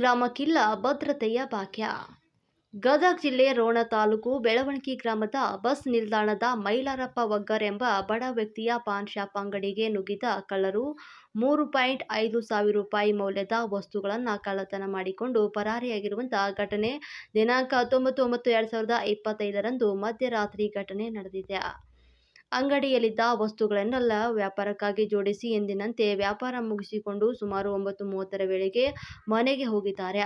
ಗ್ರಾಮಕ್ಕಿಲ್ಲ ಭದ್ರತೆಯ ಭಾಗ್ಯ. ಗದಗ ಜಿಲ್ಲೆ ರೋಣ ತಾಲೂಕು ಬೆಳವಣಿಗೆ ಗ್ರಾಮದ ಬಸ್ ನಿಲ್ದಾಣದ ಮೈಲಾರಪ್ಪ ಒಗ್ಗರ್ ಎಂಬ ಬಡ ವ್ಯಕ್ತಿಯ ಪಾನ್ ಶಾಪ್ ಅಂಗಡಿಗೆ ನುಗ್ಗಿದ ಕಳ್ಳರು ಮೂರು ಪಾಯಿಂಟ್ ಐದು ಸಾವಿರ ರೂಪಾಯಿ ಮೌಲ್ಯದ ವಸ್ತುಗಳನ್ನು ಕಳ್ಳತನ ಮಾಡಿಕೊಂಡು ಪರಾರಿಯಾಗಿರುವಂತಹ ಘಟನೆ ದಿನಾಂಕ ಹತ್ತೊಂಬತ್ತು ಒಂಬತ್ತು ಎರಡು ಸಾವಿರದ ಇಪ್ಪತ್ತೈದರಂದು ಮಧ್ಯರಾತ್ರಿ ಘಟನೆ ನಡೆದಿದೆ. ಅಂಗಡಿಯಲ್ಲಿದ್ದ ವಸ್ತುಗಳನ್ನೆಲ್ಲ ವ್ಯಾಪಾರಕ್ಕಾಗಿ ಜೋಡಿಸಿ ಎಂದಿನಂತೆ ವ್ಯಾಪಾರ ಮುಗಿಸಿಕೊಂಡು ಸುಮಾರು ಒಂಬತ್ತು ಮೂವತ್ತರ ವೇಳೆಗೆ ಮನೆಗೆ ಹೋಗಿದ್ದಾರೆ.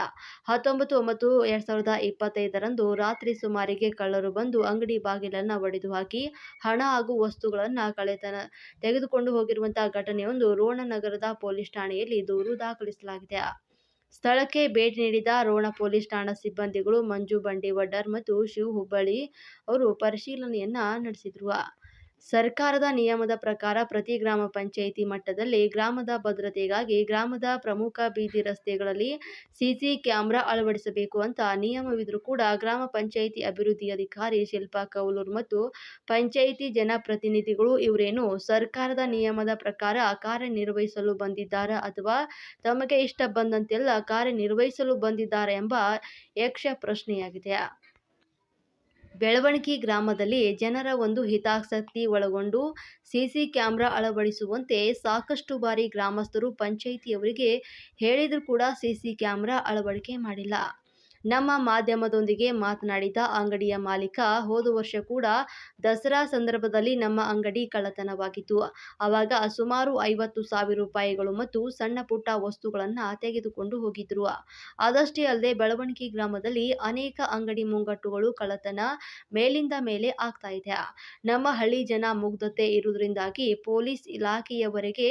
ಹತ್ತೊಂಬತ್ತು ಒಂಬತ್ತು ಎರಡು ಸಾವಿರದ ಇಪ್ಪತ್ತೈದರಂದು ರಾತ್ರಿ ಸುಮಾರಿಗೆ ಕಳ್ಳರು ಬಂದು ಅಂಗಡಿ ಬಾಗಿಲನ್ನು ಒಡೆದು ಹಾಕಿ ಹಣ ಹಾಗೂ ವಸ್ತುಗಳನ್ನು ಕಳೆತನ ತೆಗೆದುಕೊಂಡು ಹೋಗಿರುವಂತಹ ಘಟನೆಯೊಂದು ರೋಣ ನಗರದ ಪೊಲೀಸ್ ಠಾಣೆಯಲ್ಲಿ ದೂರು ದಾಖಲಿಸಲಾಗಿದೆ. ಸ್ಥಳಕ್ಕೆ ಭೇಟಿ ನೀಡಿದ ರೋಣ ಪೊಲೀಸ್ ಠಾಣಾ ಸಿಬ್ಬಂದಿಗಳು ಮಂಜು ಬಂಡಿ ವಡ್ಡರ್ ಮತ್ತು ಶಿವ್ ಹುಬ್ಬಳ್ಳಿ ಅವರು ಪರಿಶೀಲನೆಯನ್ನ ನಡೆಸಿದ್ರು. ಸರ್ಕಾರದ ನಿಯಮದ ಪ್ರಕಾರ ಪ್ರತಿ ಗ್ರಾಮ ಪಂಚಾಯಿತಿ ಮಟ್ಟದಲ್ಲಿ ಗ್ರಾಮದ ಭದ್ರತೆಗಾಗಿ ಗ್ರಾಮದ ಪ್ರಮುಖ ಬೀದಿ ರಸ್ತೆಗಳಲ್ಲಿ ಸಿಸಿ ಕ್ಯಾಮೆರಾ ಅಳವಡಿಸಬೇಕು ಅಂತ ನಿಯಮವಿದ್ರೂ ಕೂಡ ಗ್ರಾಮ ಪಂಚಾಯಿತಿ ಅಭಿವೃದ್ಧಿ ಅಧಿಕಾರಿ ಶಿಲ್ಪಾ ಕೌಲೂರ್ ಮತ್ತು ಪಂಚಾಯಿತಿ ಜನಪ್ರತಿನಿಧಿಗಳು ಇವರೇನು ಸರ್ಕಾರದ ನಿಯಮದ ಪ್ರಕಾರ ಕಾರ್ಯನಿರ್ವಹಿಸಲು ಬಂದಿದ್ದಾರೆ ಅಥವಾ ತಮಗೆ ಇಷ್ಟ ಬಂದಂತೆಲ್ಲ ಕಾರ್ಯನಿರ್ವಹಿಸಲು ಬಂದಿದ್ದಾರೆ ಎಂಬ ಯಕ್ಷ ಪ್ರಶ್ನೆಯಾಗಿದೆ. ಬೆಳವಣಿಗೆ ಗ್ರಾಮದಲ್ಲಿ ಜನರ ಒಂದು ಹಿತಾಸಕ್ತಿ ಒಳಗೊಂಡು ಸಿಸಿ ಕ್ಯಾಮೆರಾ ಅಳವಡಿಸುವಂತೆ ಸಾಕಷ್ಟು ಬಾರಿ ಗ್ರಾಮಸ್ಥರು ಪಂಚಾಯಿತಿಯವರಿಗೆ ಹೇಳಿದರೂ ಕೂಡ ಸಿಸಿ ಕ್ಯಾಮೆರಾ ಅಳವಡಿಕೆ ಮಾಡಿಲ್ಲ. ನಮ್ಮ ಮಾಧ್ಯಮದೊಂದಿಗೆ ಮಾತನಾಡಿದ ಅಂಗಡಿಯ ಮಾಲೀಕ, ಹೋದ ವರ್ಷ ಕೂಡ ದಸರಾ ಸಂದರ್ಭದಲ್ಲಿ ನಮ್ಮ ಅಂಗಡಿ ಕಳ್ಳತನವಾಗಿತ್ತು. ಆವಾಗ ಸುಮಾರು ಐವತ್ತು ಸಾವಿರ ರೂಪಾಯಿಗಳು ಮತ್ತು ಸಣ್ಣ ಪುಟ್ಟ ವಸ್ತುಗಳನ್ನು ತೆಗೆದುಕೊಂಡು ಹೋಗಿದ್ರು. ಅದಷ್ಟೇ ಅಲ್ಲದೆ ಬೆಳವಣಿಗೆ ಗ್ರಾಮದಲ್ಲಿ ಅನೇಕ ಅಂಗಡಿ ಮುಂಗಟ್ಟುಗಳು ಕಳ್ಳತನ ಮೇಲಿಂದ ಮೇಲೆ ಆಗ್ತಾ ಇದೆ. ನಮ್ಮ ಹಳ್ಳಿ ಜನ ಮುಗ್ಧತೆ ಇರುವುದರಿಂದಾಗಿ ಪೊಲೀಸ್ ಇಲಾಖೆಯವರೆಗೆ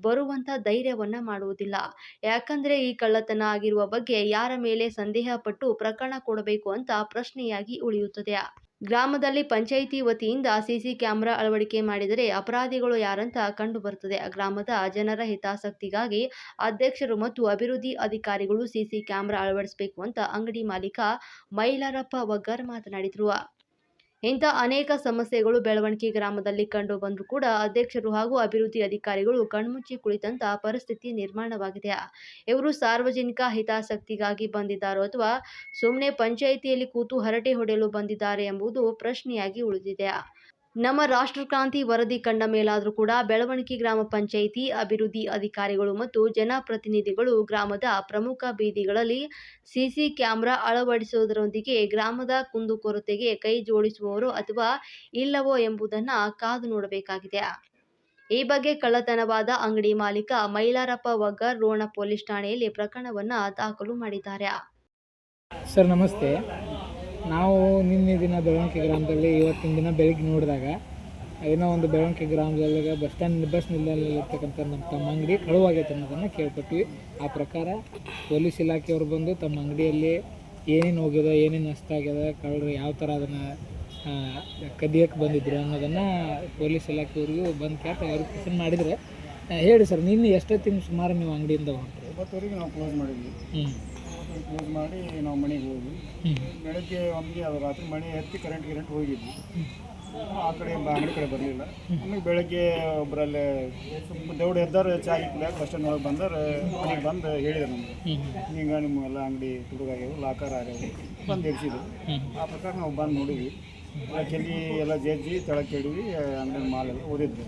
ಬರುವಂತ ಧೈರ್ಯವನ್ನ ಮಾಡುವುದಿಲ್ಲ. ಯಾಕಂದ್ರೆ ಈ ಕಳ್ಳತನ ಆಗಿರುವ ಬಗ್ಗೆ ಯಾರ ಮೇಲೆ ಸಂದೇಹ ಪಟ್ಟು ಪ್ರಕರಣ ಕೊಡಬೇಕು ಅಂತ ಪ್ರಶ್ನೆಯಾಗಿ ಉಳಿಯುತ್ತದೆ. ಗ್ರಾಮದಲ್ಲಿ ಪಂಚಾಯಿತಿ ವತಿಯಿಂದ ಸಿಸಿ ಕ್ಯಾಮೆರಾ ಅಳವಡಿಕೆ ಮಾಡಿದರೆ ಅಪರಾಧಿಗಳು ಯಾರಂತ ಕಂಡು ಬರುತ್ತದೆ ಗ್ರಾಮದ ಜನರ ಹಿತಾಸಕ್ತಿಗಾಗಿ ಅಧ್ಯಕ್ಷರು ಮತ್ತು ಅಭಿವೃದ್ಧಿ ಅಧಿಕಾರಿಗಳು ಸಿಸಿ ಕ್ಯಾಮೆರಾ ಅಳವಡಿಸಬೇಕು ಅಂತ ಅಂಗಡಿ ಮಾಲೀಕ ಮೈಲಾರಪ್ಪ ವಗ್ಗರ್ ಮಾತನಾಡಿದರು. ಇಂಥ ಅನೇಕ ಸಮಸ್ಯೆಗಳು ಬೆಳವಣಿಗೆ ಗ್ರಾಮದಲ್ಲಿ ಕಂಡು ಬಂದರೂ ಕೂಡ ಅಧ್ಯಕ್ಷರು ಹಾಗೂ ಅಭಿವೃದ್ಧಿ ಅಧಿಕಾರಿಗಳು ಕಣ್ಮುಚ್ಚಿ ಕುಳಿತಂತ ಪರಿಸ್ಥಿತಿ ನಿರ್ಮಾಣವಾಗಿದೆ. ಇವರು ಸಾರ್ವಜನಿಕ ಹಿತಾಸಕ್ತಿಗಾಗಿ ಬಂದಿದ್ದಾರೋ ಅಥವಾ ಸುಮ್ಮನೆ ಪಂಚಾಯಿತಿಯಲ್ಲಿ ಕೂತು ಹರಟೆ ಹೊಡೆಯಲು ಬಂದಿದ್ದಾರೆ ಎಂಬುದು ಪ್ರಶ್ನೆಯಾಗಿ ಉಳಿದಿದೆ. ನಮ್ಮ ರಾಷ್ಟ್ರಕ್ರಾಂತಿ ವರದಿ ಕಂಡ ಮೇಲಾದರೂ ಕೂಡ ಬೆಳವಣಿಗೆ ಗ್ರಾಮ ಪಂಚಾಯಿತಿ, ಅಭಿವೃದ್ಧಿ ಅಧಿಕಾರಿಗಳು ಮತ್ತು ಜನಪ್ರತಿನಿಧಿಗಳು ಗ್ರಾಮದ ಪ್ರಮುಖ ಬೀದಿಗಳಲ್ಲಿ ಸಿಸಿ ಕ್ಯಾಮೆರಾ ಅಳವಡಿಸುವುದರೊಂದಿಗೆ ಗ್ರಾಮದ ಕುಂದುಕೊರತೆಗೆ ಕೈ ಜೋಡಿಸುವವರು ಅಥವಾ ಇಲ್ಲವೋ ಎಂಬುದನ್ನು ಕಾದು ನೋಡಬೇಕಾಗಿದೆ. ಈ ಬಗ್ಗೆ ಕಳ್ಳತನವಾದ ಅಂಗಡಿ ಮಾಲೀಕ ಮೈಲಾರಪ್ಪ ವಗ್ಗರ್ ರೋಣ ಪೊಲೀಸ್ ಠಾಣೆಯಲ್ಲಿ ಪ್ರಕರಣವನ್ನು ದಾಖಲು ಮಾಡಿದ್ದಾರೆ. ಸರ್, ನಮಸ್ತೆ. ನಾವು ನಿನ್ನೆ ದಿನ ಬೆಳವಣಿಗೆ ಗ್ರಾಮದಲ್ಲಿ ಇವತ್ತಿನ ದಿನ ಬೆಳಿಗ್ಗೆ ನೋಡಿದಾಗ ಏನೋ ಒಂದು ಬೆಳವಣಿಗೆ ಗ್ರಾಮದಲ್ಲಿ ಬಸ್ ಸ್ಟ್ಯಾಂಡ್ ಬಸ್ ನಿಲ್ದಾಣದಲ್ಲಿರ್ತಕ್ಕಂಥ ನಮ್ಮ ತಮ್ಮ ಅಂಗಡಿ ಕಳುವಾಗೈತೆ ಅನ್ನೋದನ್ನು ಕೇಳ್ಪಟ್ವಿ. ಆ ಪ್ರಕಾರ ಪೊಲೀಸ್ ಇಲಾಖೆಯವರು ಬಂದು ತಮ್ಮ ಅಂಗಡಿಯಲ್ಲಿ ಏನೇನು ಹೋಗ್ಯದ ಏನೇನು ನಷ್ಟ ಆಗ್ಯದ ಕಳ್ಳರು ಯಾವ ಥರ ಅದನ್ನು ಕದಿಯೋಕ್ಕೆ ಬಂದಿದ್ರು ಅನ್ನೋದನ್ನು ಪೊಲೀಸ್ ಇಲಾಖೆಯವ್ರಿಗೂ ಬಂದು ಕ್ಯಾಶ್ ಯಾರು ಮಾಡಿದರೆ ಆ, ಹೇಳಿ ಸರ್ ನಿನ್ನೆ ಎಷ್ಟೊತ್ತಿನ ಸುಮಾರು ನೀವು ಅಂಗಡಿಯಿಂದ ಹೊರಟ್ರಿ? ಒಂಬತ್ತುವರೆಗೆ ನಾವು ಕ್ಲೋಸ್ ಮಾಡಿದ್ವಿ. ಹ್ಞೂ ಕ್ಲೋಸ್ ಮಾಡಿ ನಾವು ಮನೆಗೆ ಹೋದ್ವಿ. ಬೆಳಗ್ಗೆ ಒಮ್ಮಿಗೆ ಅದು ರಾತ್ರಿ ಮನೆ ಹತ್ತಿ ಕರೆಂಟ್ ಗಿರೆಂಟ್ ಹೋಗಿದ್ವಿ. ಆ ಕಡೆ ಅಂಗಡಿ ಕಡೆ ಬರಲಿಲ್ಲ. ಆಮೇಲೆ ಬೆಳಗ್ಗೆ ಒಬ್ಬರಲ್ಲೇ ದೌಡ್ ಎದ್ದಾರ, ಚಾ ಕುಡಿಯಾಕ ಬಸ್ ಸ್ಟ್ಯಾಂಡ್ ಒಳಗೆ ಬಂದ್ರೆ. ಮನೆಗೆ ಬಂದು ಹೇಳಿದ್ರು ನಮ್ಗೆ. ಹಿಂಗೆ ನಿಮ್ಮ ಎಲ್ಲ ಅಂಗಡಿ ತುಡುಗಾಗ್ಯಾವು, ಲಾಕರ್ ಆಗ್ಯಾವು ಬಂದು ಎಬ್ಸಿದ್ರು ಆ ಪ್ರಕಾರ ನಾವು ಬಂದು ನೋಡಿದ್ವಿ. ಕೆಲ್ಲಿ ಎಲ್ಲ ಜಜ್ಜಿ ತೆಳಗೆ ಕೇಳಿವಿ ಅಂಗಡಿ ಮಾಲ್ ಎಲ್ಲ ಓದಿದ್ವಿ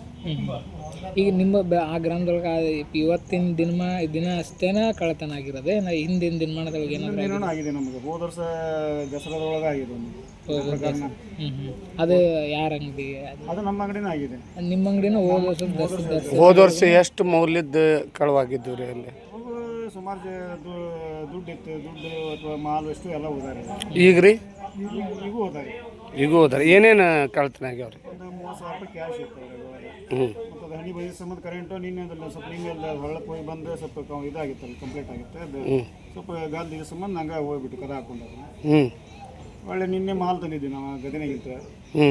ಈಗ ನಿಮ್ಮ ಬ ಆ ಗ್ರಾಮದೊಳಗೆ ಆ ಇವತ್ತಿನ ದಿನ ದಿನ ಅಷ್ಟೇನ ಕಳ್ಳತನ ಆಗಿರೋದೆ? ನಾ ಹಿಂದಿನ ದಿನಮಾನದೊಳಗೆ ಏನಾದ್ರು ಇನ್ನೊಂದು ಆಗಿದೆ ನಮಗೆ. ಹೋದ ವರ್ಷ ದಸರಾದೊಳಗೆ ಆಗಿದೆ ಒಂದು. ಪ್ರಕರಣ ಅದು ಯಾರ ಅಂಗಡಿ? ಅದು ನಮ್ಮ ಅಂಗಡಿನೇ ಆಗಿದೆ. ನಿಮ್ಮ ಅಂಗಡಿನೂ ಹೋದ ವರ್ಷ ದಸ ದಸ ಹೋದ ವರ್ಷ ಎಷ್ಟು ಮೌಲ್ಯದ ಕಳವಾಗಿದ್ದು ರೀ ಅಲ್ಲಿ? ಸುಮಾರು ಜ- ದು- ದುಡ್ಡು ಇತ್ತು ದುಡ್ಡು ಅಥವಾ ಮಾಲು ಎಷ್ಟು ಎಲ್ಲ ಹೋದಾರೆ. ಈಗ ರೀ? ಈಗ ಈಗೂ ಹೋದಾರೆ. ಈಗ ಹೋದ್ರ ಏನೇನು ಕಳ್ತನ ಆಗ್ಯಾವ್ರಿ? ಒಂದು ಮೂವತ್ತು ಸಾವಿರ ರೂಪಾಯಿ ಕ್ಯಾಶ್ ಇತ್ತು ಹ್ಮ್. ಹ್ಞೂ ಮತ್ತು ಅದು ಹನಿ ಬೈದ ಸಂಬಂಧ ಕರೆಂಟು ನಿನ್ನೆ ಅದಲ್ಲ ಸ್ವಲ್ಪ ನಿನ್ನೆ ಎಲ್ಲ ಹೊಳಕ್ಕೆ ಹೋಗಿ ಬಂದು ಸ್ವಲ್ಪ ಕ- ಇದಾಗಿತ್ತು ಅಲ್ಲಿ ಕಂಪ್ಲೀಟ್ ಆಗಿತ್ತು. ಅದು ಸ್ವಲ್ಪ ಗಾಲ್ ದಿವಸ ಸಂಬಂಧ ನಂಗೆ ಹೋಗ್ಬಿಟ್ಟು ಕದ ಹಾಕೊಂಡು ಹ್ಞೂ ಒಳ್ಳೆ ನಿನ್ನೆ ಮಾಲ್ ತಂದಿದ್ವಿ ನಾವು ಹ್ಞೂ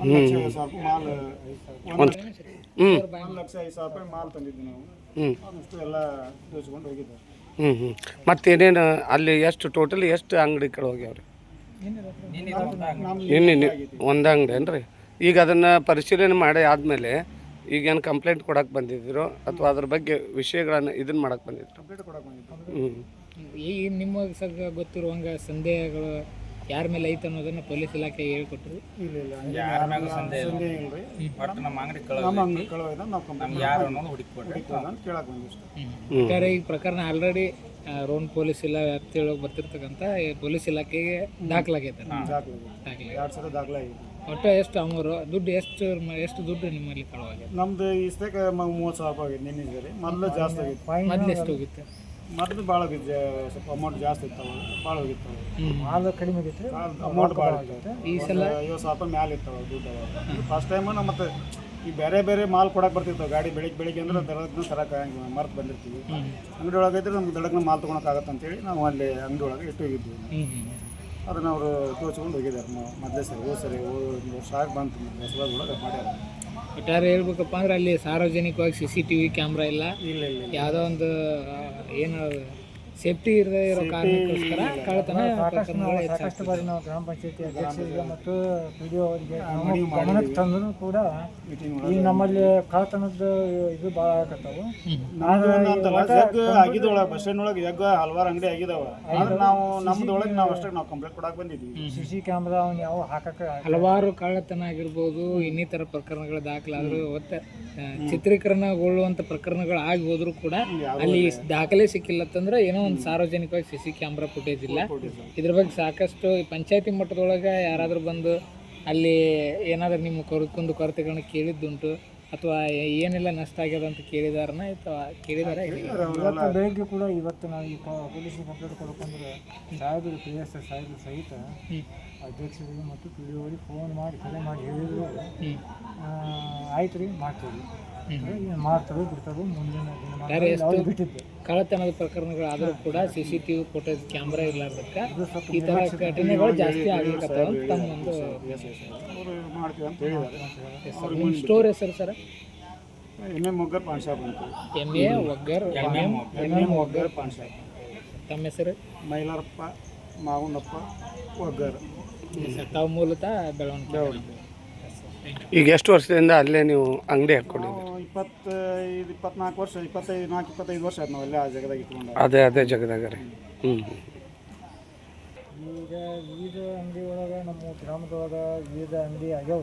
ಒಂದು ಲಕ್ಷ ಐವತ್ತು ಸಾವಿರ ರೂಪಾಯಿ ಮಾಲ್ ಒಂದು ಹ್ಞೂ ಒಂದು ಲಕ್ಷ ಐದು ಸಾವಿರ ರೂಪಾಯಿ ಮಾಲ್ ತಂದಿದ್ವಿ ನಾವು. ಹ್ಞೂ ಅದಷ್ಟು ಎಲ್ಲ ದೋಚ್ಕೊಂಡು ಹ್ಞೂ ಹ್ಞೂ ಮತ್ತೇನೇನು ಅಲ್ಲಿ ಎಷ್ಟು ಟೋಟಲ್ ಎಷ್ಟು ಅಂಗಡಿ ಕಡೆ ಹೋಗ್ಯಾವ್ರಿ? ಇನ್ನೇನು ಒಂದು ಅಂಗಡಿ ಏನು ರೀ ಈಗ ಅದನ್ನು ಪರಿಶೀಲನೆ ಮಾಡಿ ಆದಮೇಲೆ ಈಗೇನು ಕಂಪ್ಲೇಂಟ್ ಕೊಡಕ್ಕೆ ಬಂದಿದ್ರು ಅಥವಾ ಅದ್ರ ಬಗ್ಗೆ ವಿಷಯಗಳನ್ನು ಇದನ್ನು ಮಾಡಕ್ಕೆ ಬಂದಿದ್ರು. ಹ್ಞೂ ಈ ನಿಮ್ಮ ಸಗ ಗೊತ್ತಿರುವಂಗೆ ಸಂದೇಹಗಳು ಯಾರ ಮೇಲೆ ಐತೆ ಅನ್ನೋದನ್ನ ಪೊಲೀಸ್ ಇಲಾಖೆ ಹೇಳ್ಕೊಟ್ರು. ಇಲ್ಲ ಇಲ್ಲ ಹಂಗೆ ಸಂದೇಹ ಇಲ್ರಿ. ನಮ್ಮ ಅಂಗಡಿ ಕಳವಿದ ನಾವು ಕಂಪ್ಲೇಂಟ್ ಹುಡುಕ್ತದ ಅಂತ ಕೇಳಕ್ಕೆ ಬಂದಿಷ್ಟು ಒಟ್ಟಾರೆ ಈ ಪ್ರಕರಣ ಆಲ್ರೆಡಿ ರೋನ್ ಪೊಲೀಸ್ ಇಲ್ಲ ವ್ಯಾಪ್ತಿಯೊಳಗೆ ಬರ್ತಿರ್ತಕ್ಕಂಥ ಈ ಪೊಲೀಸ್ ಇಲಾಖೆಗೆ ದಾಖಲಾಗೈತೆ. ದಾಖಲೆ ದಾಖಲೆ ಎರಡು ಸಲ ದಾಖಲೆ ಆಗಿದೆ ಒಟ್ಟು ಎಷ್ಟು ಅಮೂರು ದುಡ್ಡು ಎಷ್ಟು ಮ- ಎಷ್ಟು ದುಡ್ಡು ನಿಮ್ಮಲ್ಲಿ ಕಳವಾಗಿದೆ ನಮ್ದು ಇಷ್ಟಕ್ಕೆ ಮೂವತ್ತು ಸಾವಿರ ರೂಪಾಯಿ ಆಗಿದೆ ಮೊದಲು ಜಾಸ್ತಿ ಆಗಿತ್ತು. ಮೊದ್ಲು ಎಷ್ಟು ಹೋಗಿತ್ತು? ಮೊದಲು ಭಾಳ ಆಗಿತ್ತು ಸ್ವಲ್ಪ ಅಮೌಂಟ್ ಜಾಸ್ತಿ ಇತ್ತು ಭಾಳ ಹೋಗಿತ್ತು. ಮಾಲು ಕಡಿಮೆ ಆಗಿತ್ತು ಅಮೌಂಟ್ ಭಾಳ ಇತ್ತು. ಈ ಸಲ? ಐವತ್ತು ಸಾವಿರ ರೂಪಾಯಿ ಮ್ಯಾಲೆ ಇತ್ತು ದುಡ್ಡು ಫಸ್ಟ್ ಟೈಮ್ ನಮ್ಮ ಮತ್ತೆ ಈ ಬೇರೆ ಬೇರೆ ಮಾಲ್ ಕೊಡಕ್ಕೆ ಬರ್ತಿತ್ತು ಗಾಡಿ ಬೆಳಿಗ್ಗೆ ಬೆಳಿಗ್ಗೆ ಅಂದ್ರೆ ದಡಕ್ನ ತರಕ್ಕೆ ಮರ್ತ್ ಬಂದಿರ್ತೀವಿ. ಅಂಗಡಿ ಒಳಗೆ ಇದ್ರೆ ನಮ್ಗೆ ದಡಕ್ನ ಮಾಲ್ ತೊಗೊಳಕ್ಕಾಗತ್ತೆ ಅಂತೇಳಿ ನಾವು ಅಲ್ಲಿ ಅಂಗಡಿ ಒಳಗೆ ಇಟ್ಟು ಹೋಗಿದ್ವಿ. ಅದನ್ನು ಅವರು ತೋಚ್ಕೊಂಡು ಹೋಗಿದ್ದಾರೆ ನಾವು ಮೊದಲೇ ಸರಿ ಹೋದ ಸರಿ ಒಂದು ವರ್ಷ ಆಗಿ ಬಂತು ಹೊಸದಾಗ ಒಳಗೆ ಮಾಡ್ಯಾರ. ಒಟ್ಟಾರೆ ಹೇಳ್ಬೇಕಪ್ಪ ಅಂದ್ರೆ ಅಲ್ಲಿ ಸಾರ್ವಜನಿಕವಾಗಿ C C T V camera ಇಲ್ಲ ಇಲ್ಲ ಇಲ್ಲ. ಯಾವುದೋ ಒಂದು ಏನು ಸೇಫ್ಟಿ ಇರದೇ ಇರೋ ಕಾರಣಕ್ಕೋಸ್ಕರ ಕಳ್ಳತನ ಸಾಕಷ್ಟು. ಬಾರಿ ನಾವು ಗ್ರಾಮ ಪಂಚಾಯತಿ ಅಧ್ಯಕ್ಷರಿಗೆ ಮತ್ತು ಪಿ ಡಿ ಅವರಿಗೆ ಗಮನಕ್ಕೆ ತಂದರೂ ಕೂಡ ಈ ನಮ್ಮಲ್ಲಿ ಕಳ್ಳತನದ ಇದು ಭಾಳ ಆಗತ್ತವು. ಆಗಿದೊಳಗೆ ಬಸ್ ಸ್ಟ್ಯಾಂಡ್ ಒಳಗೆ ಜಗ್ ಹಲವಾರು ಅಂಗಡಿ ಆಗಿದಾವ ಆದ್ರೆ ನಾವು ನಮ್ದು ಒಳಗೆ ನಾವು ಅಷ್ಟೇ ನಾವು ಕಂಪ್ಲೇಂಟ್ ಕೊಡಕ್ಕೆ ಬಂದಿದ್ವಿ. ಸಿ ಸಿ ಕ್ಯಾಮ್ರಾ ಅವ್ನು ಯಾವ ಹಾಕಕ್ಕೆ ಹಲವಾರು ಕಳ್ಳತನ ಆಗಿರ್ಬೋದು ಇನ್ನಿತರ ಪ್ರಕರಣಗಳು ದಾಖಲಾದ್ರು ಒಟ್ಟು ಚಿತ್ರೀಕರಣಗೊಳ್ಳುವಂಥ ಪ್ರಕರಣಗಳು ಆಗಿ ಹೋದ್ರು ಕೂಡ ಅಲ್ಲಿ ದಾಖಲೆ ಸಿಕ್ಕಿಲ್ಲತ್ತಂದ್ರೆ ಏನೋ ಒಂದು ಸಾರ್ವಜನಿಕವಾಗಿ ಸಿ ಸಿ ಕ್ಯಾಮ್ರಾ ಫುಟೇಜ್ ಇಲ್ಲ. ಇದ್ರ ಬಗ್ಗೆ ಸಾಕಷ್ಟು ಈ ಪಂಚಾಯತಿ ಮಟ್ಟದೊಳಗೆ ಯಾರಾದರೂ ಬಂದು ಅಲ್ಲಿ ಏನಾದರೂ ನಿಮ್ಮ ಕೊರ ಕುಂದು ಕೊರತೆಗಳನ್ನ ಕೇಳಿದ್ದುಂಟು ಅಥವಾ ಏನೆಲ್ಲ ನಷ್ಟ ಆಗ್ಯದ ಅಂತ ಕೇಳಿದಾರನ ಅಥವಾ ಕೇಳಿದಾರ ಇವತ್ತು ಬೆಳಗ್ಗೆ ಕೂಡ ಇವತ್ತು ನಾವು ಈ ಪೊಲೀಸ್ ಕಂಪ್ಲೇಂಟ್ ಕೊಡ್ಕೊಂಡ್ರೆ ಸಾಹೇಬರು ಪಿ ಎಸ್ ಸಾಹೇಬರು ಸಹಿತ ಅಧ್ಯಕ್ಷರಿಗೆ ಮತ್ತು ಪಿ ಡಿ ಫೋನ್ ಮಾಡಿ ಕರೆ ಮಾಡಿ ಹೇಳಿದ್ರು. ಆ, ಆಯ್ತು ರೀ ಮಾಡ್ತೀವಿ. ಮುಂದಿನ ಬಿಟ್ಟಿದ್ದೆ. ಕಳ್ಳತನದ ಪ್ರಕರಣಗಳು ಆದರೂ ಕೂಡ C C T V footage camera ಇರ್ಲಾರ್ದಕ್ಕೆ ಈ ತರ ಘಟನೆಗಳು ಜಾಸ್ತಿ ಆಗ್ಲಿಕ್ಕತ್ತಾವ ಅಂತ ತಮ್ಮ ಒಂದು ಅವರು ಮಾಡ್ತೀವಿ ಅಂತ ಹೇಳಿದ್ದಾರೆ ನಿಮ್ಮ ಸ್ಟೋರ್ ಹೆಸರು sir? M M Oggar paan shop ಅಂತ. M A Oggar M M M M Oggar paan shop ತಮ್ಮ ಹೆಸರು? ಮೈಲಾರಪ್ಪ ಮಾವನಪ್ಪ ಒಗ್ಗರ್. ತಾವು ಮೂಲತಃ ಬೆಳವಣಿಗೆ ಈಗ ಎಷ್ಟು ವರ್ಷದಿಂದ ಅಲ್ಲೇ ನೀವು ಅಂಗಡಿ ಹಾಕ್ಕೊಂಡಿದ್ದೀರಿ? ಇಪ್ಪತ್ತೈದು ಇಪ್ಪತ್ನಾಲ್ಕು ವರ್ಷ ಇಪ್ಪತ್ತೈದು ನಾಲ್ಕು ಇಪ್ಪತ್ತೈದು ವರ್ಷ ಆಯ್ತು ನಾವೆಲ್ಲ ಆ ಜಾಗದಾಗ ಇಟ್ಕೊಂಡು. ಅದೇ ಅದೇ ಜಾಗದಾಗ ರೀ. ಹ್ಞೂ ಈಗ ವಿವಿಧ ಅಂಗಡಿ ಒಳಗೆ ನಮ್ಮ ಗ್ರಾಮದೊಳಗೆ ವಿವಿಧ ಅಂಗಡಿ ಆಗ್ಯಾವ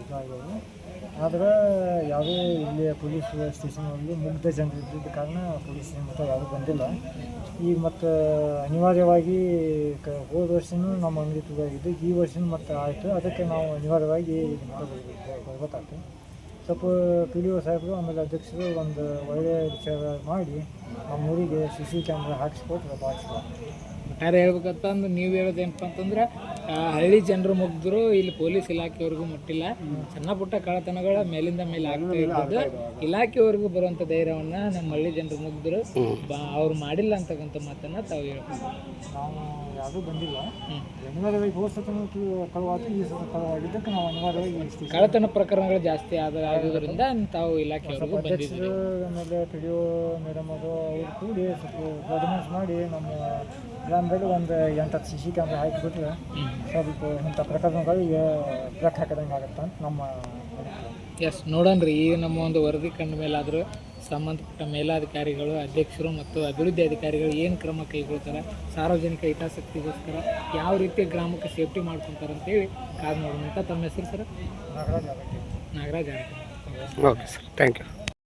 ಇದಾಗ್ಯಾವ ಆದ್ರೆ ಯಾವುದೇ ಇಲ್ಲಿ ಪೊಲೀಸ್ ಸ್ಟೇಷನಲ್ಲಿ ಮುಗ್ಧ ಜನರು ಇದ್ದಿದ್ದ ಕಾರಣ ಪೊಲೀಸ್ ಮಟ್ಟ ಯಾವುದೂ ಬಂದಿಲ್ಲ. ಈಗ ಮತ್ತು ಅನಿವಾರ್ಯವಾಗಿ ಕ ಹೋದ ವರ್ಷನೂ ನಮ್ಮ ಅಂಗಡಿ ತುಗಾಗಿದ್ದು ಈ ವರ್ಷನೂ ಮತ್ತೆ ಆಯಿತು. ಅದಕ್ಕೆ ನಾವು ಅನಿವಾರ್ಯವಾಗಿ ಇದು ಬರ್ಬೇಕಾಗ್ತು ಸ್ವಲ್ಪ ಪಿ ಡಿ ಒ ಸಾಹೇಬರು ಆಮೇಲೆ ಅಧ್ಯಕ್ಷರು ಒಂದು ಒಳ್ಳೆಯ ವಿಚಾರ ಮಾಡಿ ನಮ್ಮ ಊರಿಗೆ ಸಿ ಸಿ ಕ್ಯಾಮ್ರಾ ಹಾಕಿಸ್ಕೊಟ್ರೆ ಭಾಳ ಚಲೋ. ಒಟ್ಟಾರೆ ಹೇಳ್ಬೇಕಂತ ಅಂದ್ರೆ ನೀವು ಹೇಳೋದೇನಪ್ಪ ಅಂತಂದ್ರೆ ಆ, ಹಳ್ಳಿ ಜನರು ಮುಗಿದ್ರು ಇಲ್ಲಿ ಪೊಲೀಸ್ ಇಲಾಖೆವರೆಗೂ ಮುಟ್ಟಿಲ್ಲ. ಸಣ್ಣ ಪುಟ್ಟ ಕಳ್ಳತನಗಳ ಮೇಲಿಂದ ಮೇಲೆ ಆಗ್ತಾ ಇರ್ತದೆ ಇಲಾಖೆವರೆಗೂ ಬರುವಂಥ ಧೈರ್ಯವನ್ನ ನಮ್ಮ ಹಳ್ಳಿ ಜನರು ಮುಗಿದ್ರು. ಬಾ ಅವ್ರು ಮಾಡಿಲ್ಲ ಅಂತಕ್ಕಂಥ ಮಾತನ್ನ ತಾವು ಹೇಳ್ಬೋದು ನಾವು ಯಾವುದೂ ಬಂದಿಲ್ಲ. ಅನಿವಾರ್ಯವಾಗಿ ಹೋದ ಸತನೂ ಕಳುವಾತು ಈ ಸತ ಕಳುವಾಗಿದ್ದಕ್ಕೆ ನಾವು ಅನಿವಾರ್ಯವಾಗಿ ಇಷ್ಟು ಕಳ್ಳತನ ಪ್ರಕರಣಗಳು ಜಾಸ್ತಿ ಆದ ಆಗೋದ್ರಿಂದ ತಾವು ಇಲಾಖೆ ಅಧ್ಯಕ್ಷರು ಆಮೇಲೆ ಪಿ ಡಿ ಒ ಮೇಡಮ್ ಅದು ಅವ್ರು ಕೂಡಿ ಸ್ವಲ್ಪ ದೊಡ್ಡ ಮಾಡಿ ನಮ್ಮ ಗ್ರಾಮದಲ್ಲಿ ಒಂದು ಎಂಟು ಹತ್ತು ಸಿ ಸಿ ಕ್ಯಾಮ್ರಾ ಹಾಕಿಬಿಟ್ರೆ ಸ್ವಲ್ಪ ಇಂಥ ಪ್ರಕರಣಗಳಿಗೆ ಬ್ರೇಕ್ ಹಾಕಿದಂಗೆ ಆಗುತ್ತೆ ಅಂತ ನಮ್ಮ. ಎಸ್ ನೋಡೋಣ್ರಿ ಈ ನಮ್ಮ ಒಂದು ವರದಿ ಕಂಡ ಮೇಲಾದರೂ ಸಂಬಂಧಪಟ್ಟ ಮೇಲಾಧಿಕಾರಿಗಳು ಅಧ್ಯಕ್ಷರು ಮತ್ತು ಅಭಿವೃದ್ಧಿ ಅಧಿಕಾರಿಗಳು ಏನು ಕ್ರಮ ಕೈಗೊಳ್ತಾರೆ ಸಾರ್ವಜನಿಕ ಹಿತಾಸಕ್ತಿಗೋಸ್ಕರ ಯಾವ ರೀತಿ ಗ್ರಾಮಕ್ಕೆ ಸೇಫ್ಟಿ ಮಾಡ್ಕೊತಾರೆ ಅಂತೇಳಿ ಕಾದು ನೋಡೋಣ ತಮ್ಮ ಹೆಸರು sir? Nagaraj Nagaraj okay sir thank you.